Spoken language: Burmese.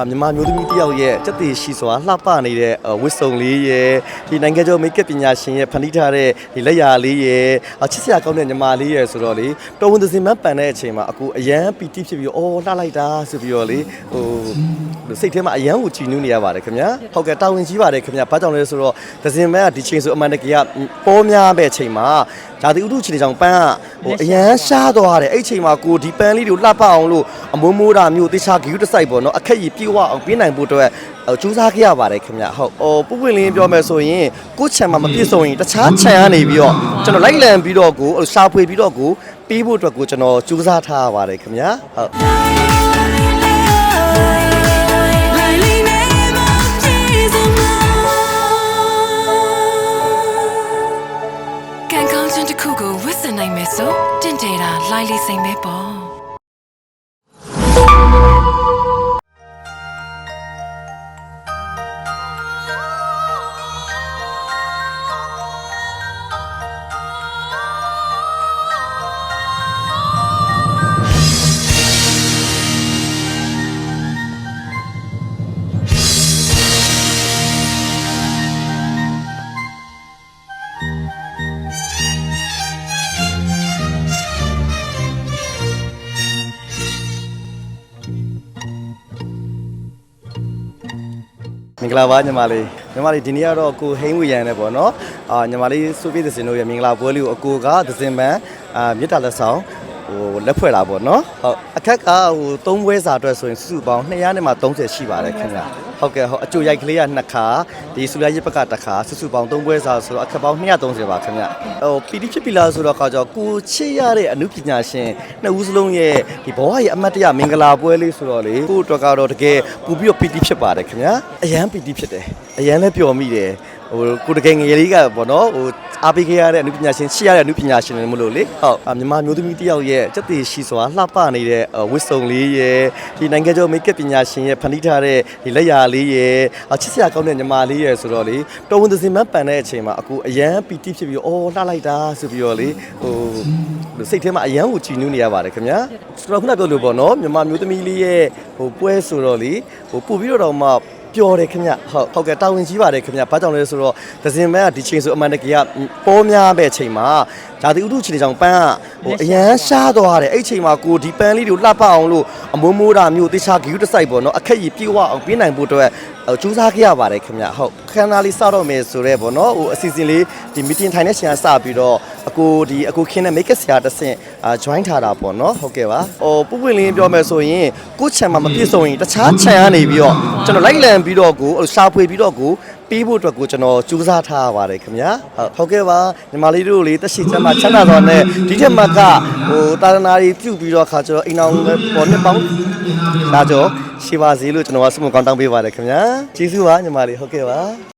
အမြန်မာမျိုးသမီးတစ်ယောက်ရဲ့စက်သေးရှိစွာလှပနေတဲ့ဝစ်စုံလေးရဲ့ဒီနိုင်ငံကျော်မိတ်ကပ်ပညာရှင်ရဲ့ဖန်တီးထားတဲ့ဒီလက်ရာလေးရဲ့အချစ်စရာကောင်းတဲ့ညီမလေးရဲ့ဆိုတော့လေတော်ဝန်သစင်မပန်တဲ့အချိန်မှာအခုအရန်ပီတိဖြစ်ပြီးတော့အော်လှလိုက်တာဆိုပြီးတော့လေဟိုစိတ်ထဲမှာအရန်ကိုကြည်နူးနေရပါတယ်ခင်ဗျာဟုတ်ကဲ့တာဝန်ကြီးပါတယ်ခင်ဗျာဘာကြောင့်လဲဆိုတော့သစင်မကဒီချိန်ဆိုအမှန်တကယ်ကပေါ်များပဲအချိန်မှာဓာတိဥတုချိန်ကြောင့်ပန်းကဟိုအရန်ရှားသွားတယ်အဲ့အချိန်မှာကိုဒီပန်းလေးတွေကိုလှပအောင်လို့အမိုးမိုးတာမျိုးတေချာဂီယူတစ်စိုက်ပေါ့နော်အခက်ကြီးပြေဝအောင်ပြနိုင်ဖို့အတွက်ဟိုကြိုးစားခဲ့ရပါတယ်ခင်ဗျဟုတ်ဟိုပုပ်ပွင့်လင်းပြောမယ်ဆိုရင်ကိုယ့်ချံမှာမပြည့်စုံရင်တခြားချံကနေပြီးတော့ကျွန်တော်လိုက်လံပြီးတော့ကိုဟိုရှာဖွေပြီးတော့ကိုပြီးဖို့အတွက်ကိုကျွန်တော်ကြိုးစားထားရပါတယ်ခင်ဗျဟုတ် Riley never plays alone ကန်ကောင်းချင်းတစ်ခုကိုဝစ်စင်နိုင်မယ်ဆိုတင့်တယ်တာ Riley စိန်ပဲပေါ့ င်္ဂလာပါညီမလေးညီမလေးဒီနေ့ကတော့ကိုဟိန်းဝေရန်နဲ့ပေါ့နော်အာညီမလေးစုပြည့်သစင်တို့ရဲ့မင်္ဂလာပွဲလေးကိုအကိုကသစင်ပန်းအာမြစ်တာလက်ဆောင် ဟိုလက်ဖွဲ့လာပေါ့နော်ဟုတ်အခက်ကဟိုသုံးပွဲစာအတွက်ဆိုရင်စုစုပေါင်း200နဲ့မှ30ရှိပါတယ်ခင်ဗျဟုတ်ကဲ့ဟုတ်အကျိုးရိုက်ကလေးကနှစ်ခါဒီဆူရရစ်ဘက်ကတစ်ခါစုစုပေါင်းသုံးပွဲစာဆိုတော့အခက်ပေါင်း230ပါခင်ဗျဟိုပီတိဖြစ်ပြီလားဆိုတော့ခါကျတော့ကိုချစ်ရတဲ့အမှုပညာရှင်နှစ်ဦးစလုံးရဲ့ဒီဘဝရဲ့အမတ်တရမင်္ဂလာပွဲလေးဆိုတော့လေကိုအတွက်ကတော့တကယ်ပူပြီးတော့ပီတိဖြစ်ပါတယ်ခင်ဗျအရန်ပီတိဖြစ်တယ်အရန်လည်းပျော်မိတယ်ဟိုကိုတကယ်ငယ်လေးကပေါ့နော်ဟို အားပေးခဲ့ရတဲ့အမှုပညာရှင်ချစ်ရတဲ့အမှုပညာရှင်တွေမလို့လေဟုတ်အမြန်မာမျိုးသမီးတစ်ယောက်ရဲ့စက်သေးရှိစွာလှပနေတဲ့ဝစ်စုံလေးရဲ့ဒီနိုင်ငံကျော်မိတ်ကပ်ပညာရှင်ရဲ့ဖန်တီးထားတဲ့ဒီလက်ရာလေးရဲ့အချစ်စရာကောင်းတဲ့ညီမလေးရဲ့ဆိုတော့လေတော်ဝန်သစင်မပန်တဲ့အချိန်မှာအခုအရန်ပီတိဖြစ်ပြီးတော့အော်လှလိုက်တာဆိုပြီးတော့လေဟိုစိတ်ထဲမှာအရန်ကိုကြည်နူးနေရပါတယ်ခင်ဗျာကျွန်တော်ခုနပြောလို့ပေါ့နော်မြန်မာမျိုးသမီးလေးရဲ့ဟိုပွဲဆိုတော့လေဟိုပို့ပြီးတော့တော့မှ ပျော်တယ်ခင်ဗျဟုတ်ဟုတ်ကဲ့တာဝန်ကြီးပါတယ်ခင်ဗျဘာကြောင့်လဲဆိုတော့ဒဇင်မန်းကဒီချိန်ဆိုအမှန်တကယ်ကပေါ်များပဲအချိန်မှာဓာတိဥတုချိန်ကြောင့်ပန်းကဟိုအရန်ရှားသွားတယ်အဲ့အချိန်မှာကိုဒီပန်းလေးတွေကိုလှပအောင်လို့အမိုးမိုးတာမျိုးတေချာဂီယူတစ်စိုက်ပေါ့နော်အခက်ကြီးပြေဝအောင်ပြနိုင်ဖို့အတွက်ဟိုကြိုးစားခဲ့ရပါတယ်ခင်ဗျဟုတ်ခန္ဓာလေးစတော့မယ်ဆိုတော့ဗောနော်ဟိုအစီအစဉ်လေးဒီမီတင်ထိုင်တဲ့ချိန်ကစပြီးတော့အကိုဒီအကိုခင်းတဲ့ make up ဆရာတစ်ဆင့်အာ join ထားတာပေါ့နော်ဟုတ်ကဲ့ပါဟိုပုပ်ပွင့်လင်းပြောမယ်ဆိုရင်ကိုယ့်ချံမှာမပြည့်စုံရင်တခြားချံကနေပြီးတော့ကျွန်တော်လိုက်လံပြီးတော့ကိုဟိုရှာဖွေပြီးတော့ကိုပြီးဖို့အတွက်ကိုကျွန်တော်ကြိုးစားထားရပါတယ်ခင်ဗျာဟုတ်ဟုတ်ကဲ့ပါညီမလေးတို့လေးတက်ရှိချမ်းမှာချမ်းသာတော်နဲ့ဒီထက်မှကဟိုတာရနာကြီးပြုတ်ပြီးတော့ခါကျွန်တော်အိမ်အောင်ပေါ်နှစ်ပေါင်းလာကြောရှိပါစေလို့ကျွန်တော်ကဆုမကောင်းတောင်းပေးပါတယ်ခင်ဗျာကျေးဇူးပါညီမလေးဟုတ်ကဲ့ပါ